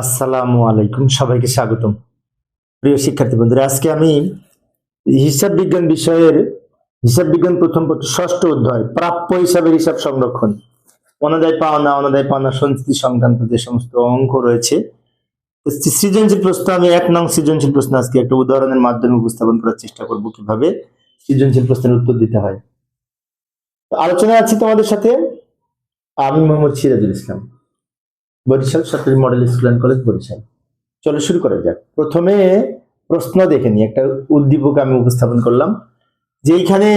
আসসালামু আলাইকুম, সবাইকে স্বাগতম। প্রিয় শিক্ষার্থী বন্ধুরা, আজকে আমি হিসাব বিজ্ঞান বিষয়ের, হিসাব বিজ্ঞান প্রথম ষষ্ঠ অধ্যায়, প্রাপ্য হিসাবের হিসাব সংরক্ষণ। অনাদায় পাওনা অনাদায় পাওনা সংস্কৃতি সংক্রান্ত যে সমস্ত অঙ্ক রয়েছে সৃজনশীল প্রশ্ন, আমি এক নং সৃজনশীল প্রশ্ন আজকে একটা উদাহরণের মাধ্যমে উপস্থাপন করার চেষ্টা করব কীভাবে সৃজনশীল প্রশ্নের উত্তর দিতে হয়। আলোচনা আছে তোমাদের সাথে, আমি মোহাম্মদ সিরাজুল ইসলাম। বরিশাল সরকারি model school and college Barishal. চলো শুরু করা যাক। প্রথমে প্রশ্ন দেখে নিই, একটা উদ্দীপক আমি উপস্থাপন করলাম, যে এইখানে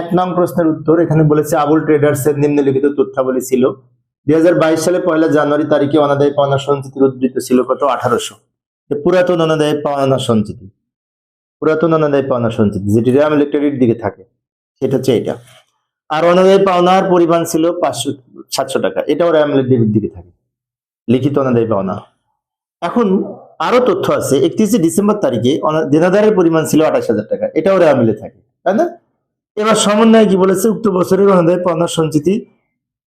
এক নং প্রশ্নের উত্তর, এখানে বলেছে, আবুল ট্রেডার্স এর নিম্নলিখিত তথ্যাবলী ছিল। দুই হাজার বাইশ সালে পয়লা জানুয়ারি তারিখে অনাদায় পাওনা সঞ্চিতির উদ্ধৃত ছিল কত? আঠারোশো। পুরাতন অনাদায় পাওনা সঞ্চিতি। পুরাতন অনাদায় পাওনা সঞ্চিতি, যেটি র্যাম ইলেকট্রিক দিকে থাকে। সেটা হচ্ছে এটা। আর অনাদায় পাওনার পরিমাণ ছিল পাঁচশো, সাতশো টাকা। এটাও র্যাম ইলেকট্রিক দিকে থাকে। লিখিত অনাদায় পাওনা এখন আরও তথ্য আছে, একত্রিশে ডিসেম্বর তারিখে দেনাদারের পরিমাণ ছিল আঠাশ হাজার টাকা। এটাও রেওয়া মিলে থাকে, তাই না? এবার সমন্বয় কি বলেছে, উক্ত বছরের অনাদায় পাওনা সঞ্চিতি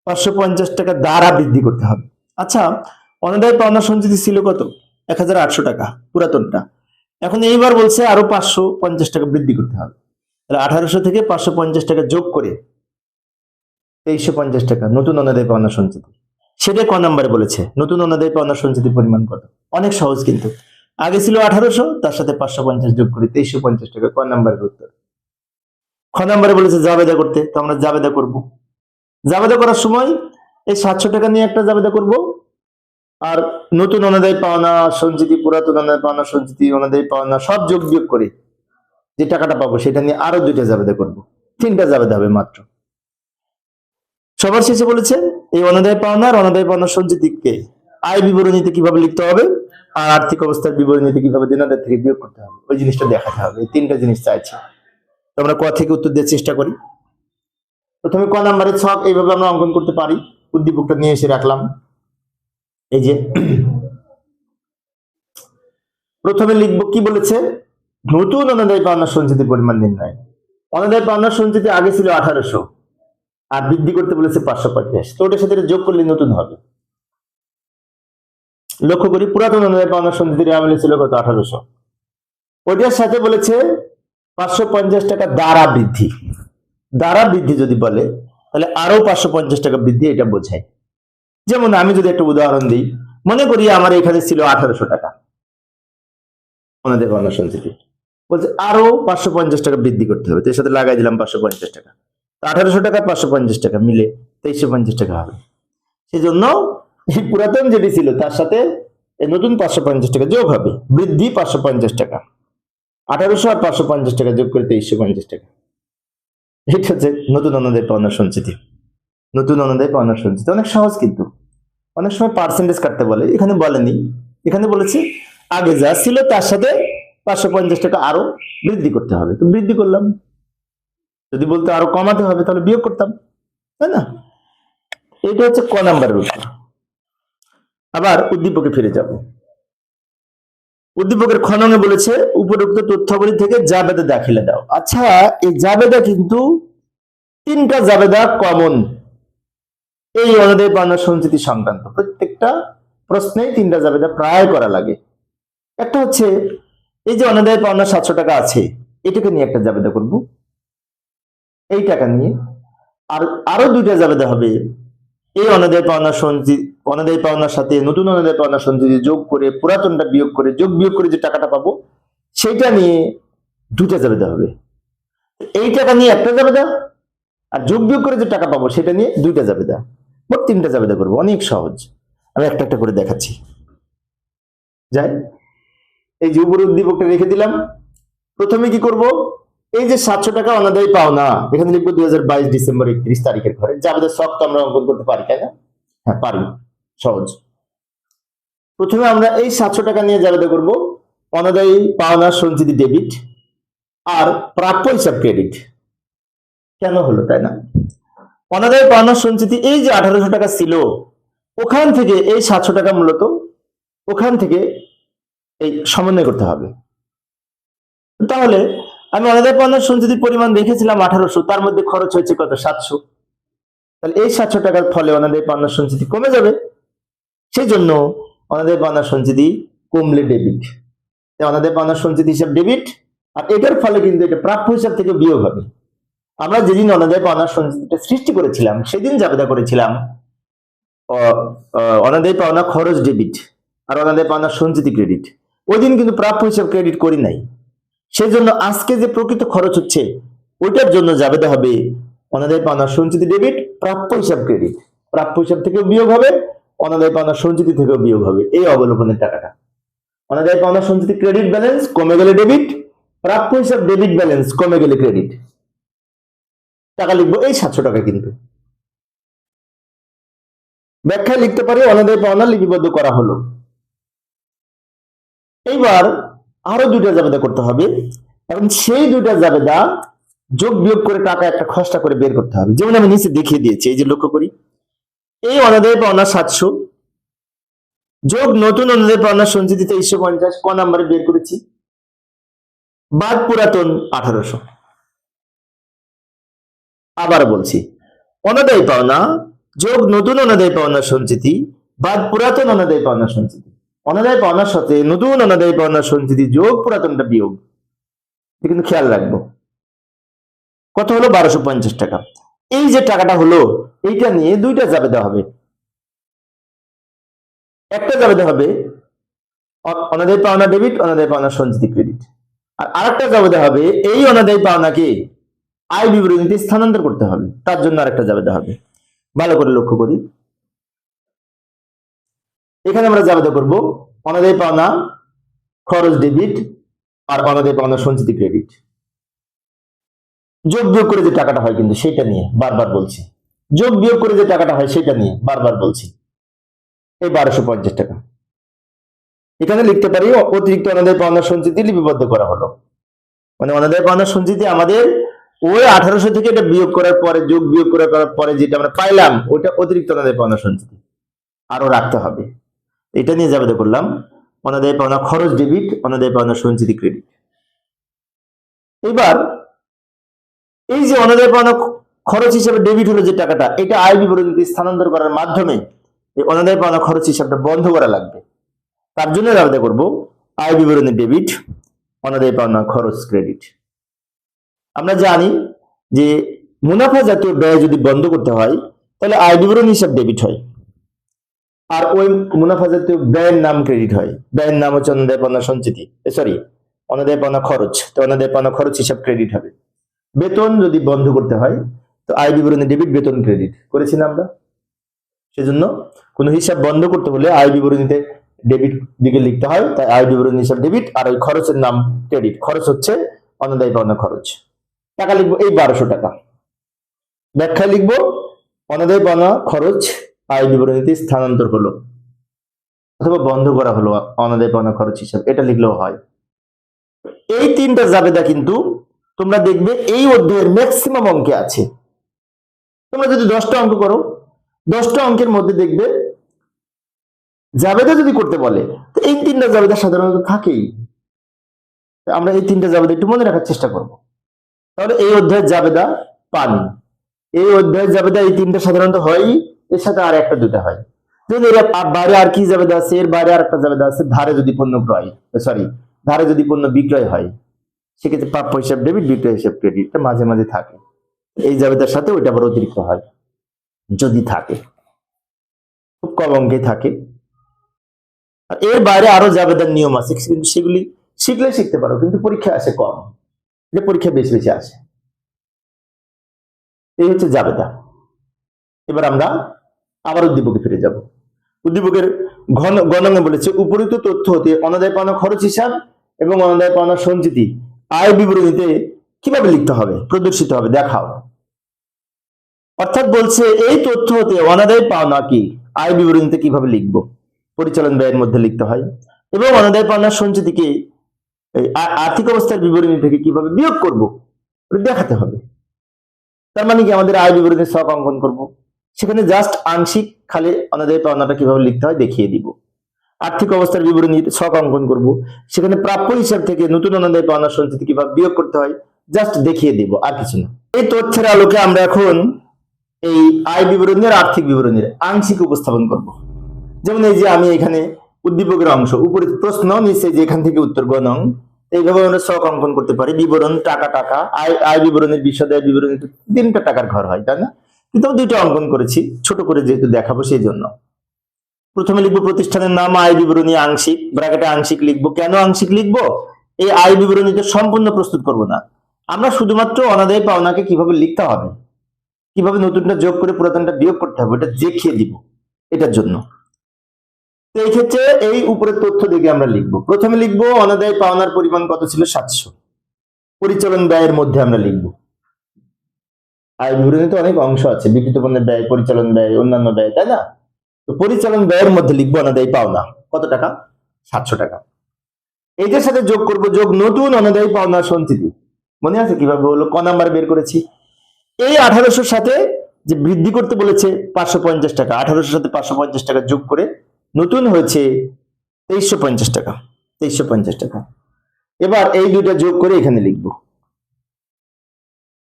পাঁচশো পঞ্চাশ টাকা দ্বারা বৃদ্ধি করতে হবে। আচ্ছা অনাদায় পাওনা সঞ্চিতি ছিল কত? এক হাজার আটশো টাকা, পুরাতনটা। এখন এইবার বলছে আরও পাঁচশো পঞ্চাশ টাকা বৃদ্ধি করতে হবে। তাহলে আঠারোশো থেকে পাঁচশো পঞ্চাশ টাকা যোগ করে তেইশশো পঞ্চাশ টাকা নতুন অনাদায় পাওনা সঞ্চিতি। সেটা ক নাম্বারে বলেছে? নতুন অনাদায় পাওনা সঞ্চিতির পরিমাণ কত? অনেক সহজ কিন্তু। আগে ছিল আঠারোশো, তার সাথে পাঁচশো পঞ্চাশ যোগ করি, তেইশশো পঞ্চাশ টাকা। ক নাম্বারের উত্তর? খ নাম্বারে বলেছে জাবেদা করতে, তো আমরা জাবেদা করব। জাবেদা করার সময় এই সাতশো টাকা নিয়ে একটা জাবেদা করব। আর নতুন অনাদায় পাওনা, সঞ্চিতি, পুরাতন অনাদায় পাওনা, সঞ্চিতি অনাদায় পাওনা, সব যোগ বিয়োগ করে যে টাকাটা পাবো, সেটা নিয়ে আরও দুইটা জাবেদা করব। তিনটা জাবেদা হবে মাত্র। সবার শেষে বলেছে এই অনাদায় পাওনা আর অনাদায় পাওনা সঞ্চিতিকে আয় বিবরণীতে কীভাবে লিখতে হবে আর আর্থিক অবস্থার বিবরণীতে কীভাবে দেনাদার থেকে বিয়োগ করতে হবে? ওই জিনিসটা দেখাতে হবে, এই তিনটা জিনিস চাইছে। আমরা ক থেকে উত্তর দেওয়ার চেষ্টা করি। প্রথমে ক নাম্বারের ছক, এইভাবে আমরা অঙ্কন করতে পারি। উদ্দীপকটা নিয়ে এসে রাখলাম। এই যে, প্রথমে লিখব কি বলেছে? নতুন অনাদায় পাওনা সঞ্চিতির পরিমাণ নির্ণয়। অনাদায় পাওনা সঞ্চিতি আগে ছিল আঠারোশো। আর বৃদ্ধি করতে বলেছে পাঁচশো পঞ্চাশ তো ওটার সাথে যোগ করলে নতুন হবে। লক্ষ্য করি, পুরাতন অনুযায়ী পাওনা সন্ধির আমলে ছিল কত? আঠারোশো। ওটার সাথে বলেছে পাঁচশো পঞ্চাশ টাকা দ্বারা বৃদ্ধি। দ্বারা বৃদ্ধি যদি বলে, তাহলে আরও পাঁচশো পঞ্চাশ টাকা বৃদ্ধি এটা বোঝায়। যেমন আমি যদি একটা উদাহরণ দিই, মনে করি আমার এখানে ছিল আঠারোশো টাকা। ওনাদের পাওনা সঞ্চিতি বলছে আরও পাঁচশো পঞ্চাশ টাকা বৃদ্ধি করতে হবে। তো এর সাথে লাগাই দিলাম পাঁচশো পঞ্চাশ টাকা। আঠারোশো টাকা, পাঁচশো পঞ্চাশ টাকা মিলে তেইশশো পঞ্চাশ টাকা হবে। সেজন্য এই পুরাতন যেটি ছিল, তার সাথে নতুন পাঁচশো পঞ্চাশ টাকা যোগ হবে। বৃদ্ধি পাঁচশো পঞ্চাশ টাকা। আঠারোশো আর পাঁচশো পঞ্চাশ টাকা যোগ করে তেইশশো পঞ্চাশ টাকা। এটা হচ্ছে নতুন অনুদায় পাওনার সঞ্চিতি। নতুন অনুদায় পাওনার সঞ্চিতি। অনেক সহজ কিন্তু। অনেক সময় পার্সেন্টেজ কাটতে বলে। এখানে বলেনি। এখানে বলেছে, আগে যা ছিল তার সাথে পাঁচশো পঞ্চাশ টাকা আরও বৃদ্ধি করতে হবে। তো বৃদ্ধি করলাম। যদি বলতে আরও কমাতে হবে, তাহলে বিয়োগ করতাম, তাই না? এটা হচ্ছে ক নাম্বারের উত্তর আবার উদ্দীপকে ফিরে যাব। উদ্দীপকের খননে বলেছে, উপরোক্ত তথ্যাবলী থেকে জাবেদা দাখিলে দাও। আচ্ছা এই জাবেদা কিন্তু তিনটা জাবেদা কমন। এই অনুযায়ী পাওনা সঞ্চিতি সংক্রান্ত প্রত্যেকটা প্রশ্নেই তিনটা জাবেদা প্রায় করা লাগে। একটা হচ্ছে, এই যে অনাদায় পাওনা সাতশো টাকা আছে, এটাকে নিয়ে একটা জাবেদা করব। এই টাকা নিয়ে। আর আরও দুইটা জাবেদা হবে। এই অনাদায় পাওনা সঞ্চিতি অনাদায় পাওনার সাথে নতুন অনাদায় পাওনা সঞ্চিতি যোগ করে, পুরাতনটা বিয়োগ করে, যোগ বিয়োগ করে যে টাকাটা পাবো, সেটা নিয়ে দুইটা জাবেদা হবে। এই টাকা নিয়ে একটা জাবেদা আর যোগ বিয়োগ করে যে টাকা পাবো, সেটা নিয়ে দুইটা জাবেদা। মোট তিনটা জাবেদা করব, অনেক সহজ। আমি একটা একটা করে দেখাচ্ছি। যাই। এই যে উপর উদ্দীপকটা রেখে দিলাম। প্রথমে কি করব? এই যে সাতশো টাকা অনাদায়ী পাওনা এখানে লিখব দুই হাজার বাইশ ডিসেম্বর একত্রিশ তারিখের ঘরে জাবেদের সব তো আমরা অঙ্কন করতে পারি, তাই না? হ্যাঁ পারি, সহজ। প্রথমে আমরা এই সাতশো টাকা নিয়ে জাবেদা করব, অনাদায়ী পাওনা সঞ্চিতি ডেবিট আর প্রাপ্য হিসাব ক্রেডিট। কেন হলো, তাই না? অনাদায়ী পাওনা সঞ্চিতি এই যে আঠারোশো টাকা ছিল, ওখান থেকে এই সাতশো টাকা মূলত ওখান থেকে এই সমন্বয় করতে হবে। তাহলে আমি অনাদায় পাওনার সঞ্চিতির পরিমাণ দেখেছিলাম আঠারোশো, তার মধ্যে খরচ হয়েছে কত? সাতশো। তাহলে এই সাতশো টাকার ফলে অনাদায় পাওনার সঞ্চিতি কমে যাবে। সেই জন্য অনাদায় পাওনা সঞ্চিতি কমলে ডেবিট অনাদায় পাওনা সঞ্চিতি হিসাব ডেবিট আর এটার ফলে কিন্তু এটা প্রাপ্য হিসাব থেকে বিয়োগ হবে। আমরা যেদিন অনাদায় পাওনা সঞ্চিতিটা সৃষ্টি করেছিলাম, সেদিন জাবেদা করেছিলাম অনাদায় পাওনা খরচ ডেবিট আর অনাদায় পাওনা সঞ্চিতি ক্রেডিট ওই দিন কিন্তু প্রাপ্য হিসাব ক্রেডিট করি নাই। সেই জন্য আজকে যে প্রকৃত খরচ হচ্ছে, ওইটার জন্য জাবেদা হবে। অনাদায় পাওনা সঞ্চিতি ডেবিট প্রাপ্য হিসাব ক্রেডিট প্রাপ্য হিসাব থেকেও বিয়োগ হবে, অনাদায় পাওনা সঞ্চিতি থেকেও বিয়োগ হবে। এই অবলোকনের টাকাটা। অনাদায় পাওনা সঞ্চিতি ক্রেডিট ব্যালেন্স কমে গেলে ডেবিট প্রাপ্য হিসাব ডেবিট ব্যালেন্স কমে গেলে ক্রেডিট টাকা লিখব, এই সাতশো টাকা কিন্তু। ব্যাখ্যায় লিখতে পারি, অনাদায় পাওনা লিপিবদ্ধ করা হলো। এইবার আরও দুইটা জাবেদা করতে হবে এবং সেই দুইটা জাবেদা যোগ বিয়োগ করে টাকা একটা খসড়া করে বের করতে হবে। যেমন আমি নিচে দেখিয়ে দিয়েছি, এই যে লক্ষ্য করি। এই অনাদায় পাওনা সাতশো, যোগ নতুন অনুযায়ী পাওনা সঞ্চিতি তেইশশো পঞ্চাশ, ক নাম্বারে বের করেছি। বাদ পুরাতন আঠারোশো। আবার বলছি অনাদায় পাওনা যোগ নতুন অনাদায় পাওনা সঞ্চিতি, বাদ পুরাতন অনাদায় পাওনা সঞ্চিতি। অনাদায় পাওনার সাথে নতুন অনাদায় পাওনা সঞ্চিতি যোগ পুরাতনটা বিয়োগ। কিন্তু খেয়াল রাখব। কত হলো? বারোশো পঞ্চাশ টাকা। এই যে টাকাটা হলো, এইটা নিয়ে দুইটা জাবেদা হবে। একটা জাবেদা হবে অনাদায় পাওনা ডেবিট অনাদায় পাওনা সঞ্চিতি ক্রেডিট আর আরেকটা জাবেদা হবে, এই অনাদায় পাওনাকে আয় বিবরণীতে স্থানান্তর করতে হবে। তার জন্য আরেকটা জাবেদা হবে। ভালো করে লক্ষ্য করি। এখানে আমরা জাবেদা করব অনাদায় পাওনা খরচ ডেবিট আর অনাদায় পাওনা সঞ্চিতি ক্রেডিট যোগ বিয়োগ করে যে টাকাটা হয় কিন্তু সেটা নিয়ে বারবার বলছি। যোগ বিয়োগ করে যে টাকাটা হয় সেটা নিয়ে বারবার বলছি। এই বারোশো পঞ্চাশ টাকা। এখানে লিখতে পারি, অতিরিক্ত অনাদায় পাওনা সঞ্চিতি লিপিবদ্ধ করা হলো। মানে অনাদায় পাওনা সঞ্চিতি আমাদের ওই আঠারোশো থেকে এটা বিয়োগ করার পরে, যোগ বিয়োগ করার পরে যেটা আমরা পাইলাম, ওইটা অতিরিক্ত অনাদায় পাওনা সঞ্চিতি। আরও রাখতে হবে। এটা নিয়ে যাবে করলাম অনাদায় পাওনা খরচ ডেবিট অনাদায় পাওনা সঞ্চিতি ক্রেডিট এবার, এই যে অনাদায় পাওনা খরচ হিসাবে ডেবিট হলো যে টাকাটা, এটা আয় বিবরণীতে স্থানান্তর করার মাধ্যমে এই অনাদায় পাওনা খরচ হিসাবটা বন্ধ করা লাগবে, তার জন্য আলাদা করব আয় বিবরণী ডেবিট অনাদায় পাওনা খরচ ক্রেডিট আমরা জানি যে মুনাফা জাতীয় ব্যয় যদি বন্ধ করতে হয়, তাহলে আয় বিবরণী হিসাব ডেবিট হয়। আর ওই মুনাফা জাতীয় ব্যয়ের নাম ক্রেডিট হয়। ব্যয়ের নাম হচ্ছে অনাদায় পাওনা সঞ্চিতি। সরি অনাদায় পাওনা খরচ। তো অনাদায় পাওনা খরচ হিসাব ক্রেডিট হবে। বেতন যদি বন্ধ করতে হয়, তো আয় বিবরণী ডেবিট বেতন ক্রেডিট করেছি না আমরা। সেজন্য কোনো হিসাব বন্ধ করতে হলে আয় বিবরণীতে ডেবিট দিকে লিখতে হয়। তাই আয় বিবরণী হিসাব ডেবিট আর ওই খরচের নাম ক্রেডিট খরচ হচ্ছে অনাদায় পাওনা খরচ। টাকা লিখব, এই বারোশো টাকা। ব্যাখ্যা লিখব অনাদায় পাওনা খরচ আয় বিবরণীতে স্থানান্তর হলো। অথবা বন্ধ করা হলো অনাদায় পাওনা খরচ হিসাব। এটা লিখলেও হয়। এই তিনটা জাবেদা কিন্তু তোমরা দেখবে এই অধ্যায়ের ম্যাক্সিমাম অঙ্কে আছে। তোমরা যদি দশটা অঙ্ক করো, দশটা অঙ্কের মধ্যে দেখবে জাবেদা যদি করতে বলে, তো এই তিনটা জাবেদা সাধারণত থাকেই। আমরা এই তিনটা জাবেদা একটু মনে রাখার চেষ্টা করব। তাহলে এই অধ্যায়ের জাবেদা পান। এই অধ্যায়ের জাবেদা এই তিনটা সাধারণত হয় এর সাথে আর একটা দুটা হয়। যদি এর বাইরে আর কি জাবেদা আছে? এর বাইরে আর একটা জাবেদা আছে, ধারে যদি পণ্য ক্রয় সরি ধারে যদি পণ্য বিক্রয় হয়, সেক্ষেত্রে প্রাপ্য হিসাব ডেবিট বিক্রয় হিসাব ক্রেডিট মাঝে মাঝে থাকে। এই জাবেদার সাথে ওইটা আবার অতিরিক্ত হয়, যদি থাকে। খুব কম অঙ্কে থাকে। এর বাইরে আরও জাবেদার নিয়ম আছে, কিন্তু সেগুলি শিখলে শিখতে পারো, কিন্তু পরীক্ষা আসে কম। যে পরীক্ষা বেশি বেশি আসে। এই হচ্ছে জাবেদা এবার আমরা আবার উদ্দীপকে ফিরে যাব। উদ্দীপকের ঘন গণনে বলেছে, উপরিত তথ্য হতে অনাদায় পাওনা খরচ হিসাব এবং অনাদায় পাওনা সঞ্চিতি আয় বিবরণীতে কীভাবে লিখতে হবে, প্রদর্শিত হবে, দেখাও। অর্থাৎ বলছে, এই তথ্য হতে অনাদায় পাওনা কি, আয় বিবরণীতে কীভাবে লিখব, পরিচালন ব্যয়ের মধ্যে লিখতে হয়, এবং অনাদায় পাওনার সঞ্চিতিকে আর্থিক অবস্থার বিবরণী থেকে কীভাবে বিয়োগ করব দেখাতে হবে। তার মানে কি, আমাদের আয় বিবরণী সব অঙ্কন করব? সেখানে জাস্ট আংশিক খালি অনাদায় পাওনাটা কীভাবে লিখতে হয় দেখিয়ে দিব। আর্থিক অবস্থার বিবরণী ছক অঙ্কন করব। সেখানে প্রাপ্য হিসাব থেকে নতুন অনাদায় পাওনা সঞ্চিতি কীভাবে বিয়োগ করতে হয় জাস্ট দেখিয়ে দিব, আর কিছু না। এই তথ্যের আলোকে আমরা এখন এই আয় বিবরণী আর আর্থিক বিবরণীর আংশিক উপস্থাপন করব। যেমন এই যে আমি এখানে উদ্দীপকের অংশ, উপরে প্রশ্ন, নিচে যেখান থেকে উত্তর গণং, এইভাবে আমরা শখ অঙ্কন করতে পারি। বিবরণ, টাকা টাকা, আয় আয় বিবরণের বিশদ আয় বিবরণী তিনটা টাকার ঘর হয়, তাই না? কিন্তু আমি দুইটা অঙ্কন করেছি, ছোট করে যেহেতু দেখাবো সেই জন্য প্রথমে লিখব প্রতিষ্ঠানের নাম, আয় বিবরণী, আংশিক, ব্র্যাকেটে আংশিক লিখব। কেন আংশিক লিখব? এই আয় বিবরণীতে সম্পূর্ণ প্রস্তুত করব না। আমরা শুধুমাত্র অনাদায় পাওনাকে কীভাবে লিখতে হবে, কীভাবে নতুনটা যোগ করে পুরাতনটা বিয়োগ করতে হবে, এটা দেখিয়ে দিব, এটার জন্য। তো এই ক্ষেত্রে এই উপরের তথ্য দেখে আমরা লিখব। প্রথমে লিখব, অনাদায় পাওনার পরিমাণ কত ছিল? সাতশো। পরিচালন ব্যয়ের মধ্যে আমরা লিখব। আয় বিবরণীতে অনেক অংশ আছে। বিকৃত পণ্যের ব্যয়, পরিচালন ব্যয়, অন্যান্য ব্যয়, তাই না? তো পরিচালন ব্যয়ের মধ্যে লিখব অনাদায়ী পাওনা। কত টাকা? সাতশো টাকা। এইটার সাথে যোগ করব, যোগ নতুন অনাদায়ী পাওনা সঞ্চিতি। মনে আছে কীভাবে হলো ক নাম্বার বের করেছি? এই আঠারোশোর সাথে যে বৃদ্ধি করতে বলেছে, পাঁচশো পঞ্চাশ টাকা। আঠারোশোর সাথে পাঁচশো পঞ্চাশ টাকা যোগ করে নতুন হয়েছে তেইশশো পঞ্চাশ টাকা। তেইশশো পঞ্চাশ টাকা। এবার এই দুইটা যোগ করে এখানে লিখব।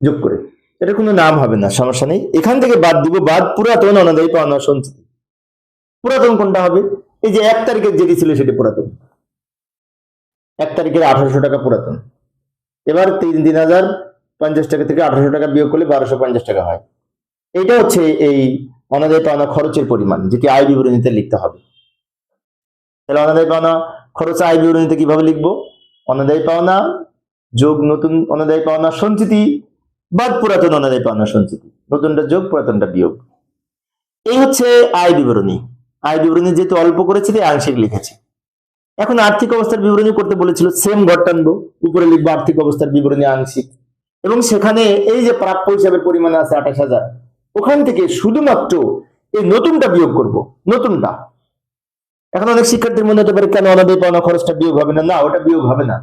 যোগ করে। এটা কোনো নাম হবে না, সমস্যা নেই। এখান থেকে বাদ দিব, বাদ পুরাতন অনাদায়ী পাওনা সঞ্চিতি। পুরাতন কোনটা হবে? এই যে এক তারিখের যেটি ছিল সেটি পুরাতন। এক তারিখের আঠারোশো টাকা পুরাতন। এবার তিন তিন হাজার পঞ্চাশ টাকা থেকে আঠারোশো টাকা বিয়োগ করলে বারোশো পঞ্চাশ টাকা হয়। এটা হচ্ছে এই অনাদায় পাওনা খরচের পরিমাণ, যেটি আয় বিবরণীতে লিখতে হবে। তাহলে অনাদায় পাওনা খরচ আয় বিবরণীতে কীভাবে লিখব? অনাদায় পাওনা যোগ নতুন অনাদায় পাওনা সঞ্চিতি বাদ পুরাতন অনাদায় পাওনা সঞ্চিতি নতুনটা যোগ, পুরাতনটা বিয়োগ। এই হচ্ছে আয় বিবরণী। আয় বিবরণী যেহেতু অল্প করেছি, তাই আংশিক লিখেছি। এখন আর্থিক অবস্থার বিবরণী করতে বলেছিল সেম ঘর টানবো, উপরে লিখব আর্থিক অবস্থার বিবরণী আংশিক। এবং সেখানে এই যে প্রাপ্য হিসাবের পরিমাণ আছে আঠাশ হাজার, ওখান থেকে শুধুমাত্র এই নতুনটা বিয়োগ করব, নতুনটা। এখন অনেক শিক্ষার্থীর মনে হতে পারে, কেন অনাদায় পাওনা খরচটা বিয়োগ হবে না? না, ওটা বিয়োগ হবে না।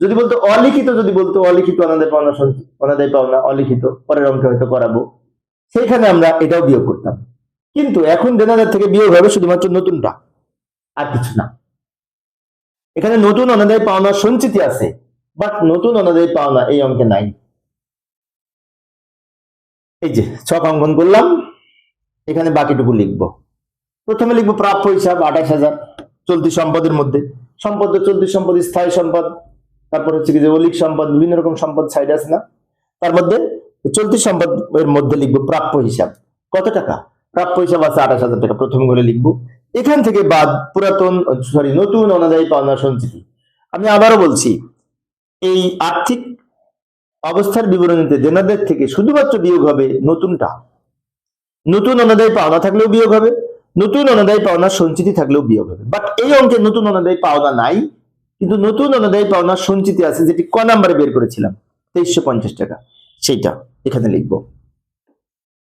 যদি বলতো অলিখিত, যদি বলতো অলিখিত অনাদায় পাওনা অনাদায় পাওনা, অলিখিত, পরের অঙ্কে হয়তো করাবো। সেইখানে আমরা এটাও বিয়োগ করতাম। কিন্তু এখন দেনাদার থেকে বিয়োগ হবে শুধুমাত্র নতুনটা, আর কিছু না। এখানে নতুন অনাদায় পাওনা সঞ্চিতি আছে বাট নতুন অনাদায় পাওনা এই অঙ্কে নাই। এই যে, ছক অঙ্কন করলাম, এখানে বাকিটুকু লিখব। প্রথমে লিখব প্রাপ্য হিসাব আঠাশ হাজার, চলতি সম্পদের মধ্যে। সম্পদ চলতি সম্পদ, স্থায়ী সম্পদ। তারপর হচ্ছে কি যে অলিক সম্পদ, বিভিন্ন রকম সম্পদ সাইড আছে না? তার মধ্যে চলতি সম্পদ এর মধ্যে লিখব প্রাপ্য হিসাব। কত টাকা? প্রাপ্য হিসাব আছে আঠাশ হাজার টাকা, প্রথম ঘরে লিখব। এখান থেকে বাদ পুরাতন সরি নতুন অনাদায়ী পাওনা সঞ্চিতি। আমি আবারও বলছি, এই আর্থিক অবস্থার বিবরণীতে দেনাদের থেকে শুধুমাত্র বিয়োগ হবে নতুনটা। নতুন অনাদায়ী পাওনা থাকলেও বিয়োগ হবে, নতুন অনাদায়ী পাওনা সঞ্চিতি থাকলেও বিয়োগ হবে। বাট এই অঙ্কে নতুন অনাদায়ী পাওনা নাই। কিন্তু নতুন অনাদায়ী পাওনা সঞ্চিতি আছে, যেটি ক নাম্বারে বের করেছিলাম, তেইশশো পঞ্চাশ টাকা, সেইটা এখানে লিখব।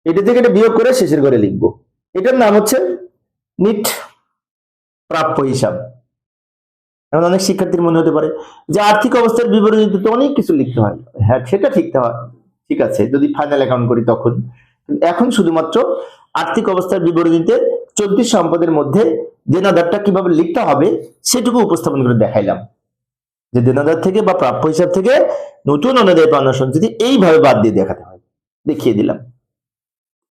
এটা থেকে এটা বিয়োগ করে শেষের ঘরে লিখব। এটার নাম হচ্ছে নিট প্রাপ্য হিসাব। এখন অনেক শিক্ষার্থীর মনে হতে পারে যে আর্থিক অবস্থার বিবরণীতে তো অনেক কিছু লিখতে হয়। হ্যাঁ সেটা ঠিক হয়, ঠিক আছে, যদি ফাইনাল অ্যাকাউন্ট করি তখন। এখন শুধুমাত্র আর্থিক অবস্থার বিবরণীতে চলতি সম্পদের মধ্যে দেনাদারটা কীভাবে লিখতে হবে সেটুকু উপস্থাপন করে দেখাইলাম। যে দেনাদার থেকে বা প্রাপ্য হিসাব থেকে নতুন অনাদায় পাওনা সঞ্চিতি এইভাবে বাদ দিয়ে দেখাতে হয়, দেখিয়ে দিলাম।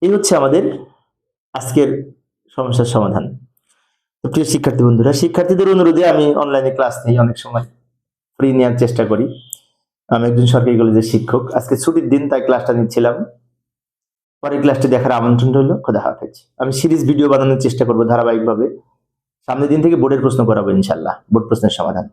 এই হচ্ছে আমাদের আজকের সমস্যার সমাধান। প্রিয় শিক্ষার্থী বন্ধুরা, শিক্ষার্থীদের অনুরোধে আমি অনলাইনে ক্লাস নিই, অনেক সময় ফ্রি নেওয়ার চেষ্টা করি। আমি একজন সরকারি কলেজের শিক্ষক, আজকে ছুটির দিন তাই ক্লাসটা নিচ্ছিলাম। পরের ক্লাসটি দেখার আমন্ত্রণ রইল খোদা হাফেজ। আমি সিরিজ ভিডিও বানানোর চেষ্টা করব ধারাবাহিকভাবে। সামনের দিন থেকে বোর্ডের প্রশ্ন করাবো ইনশাল্লাহ বোর্ড প্রশ্নের সমাধান।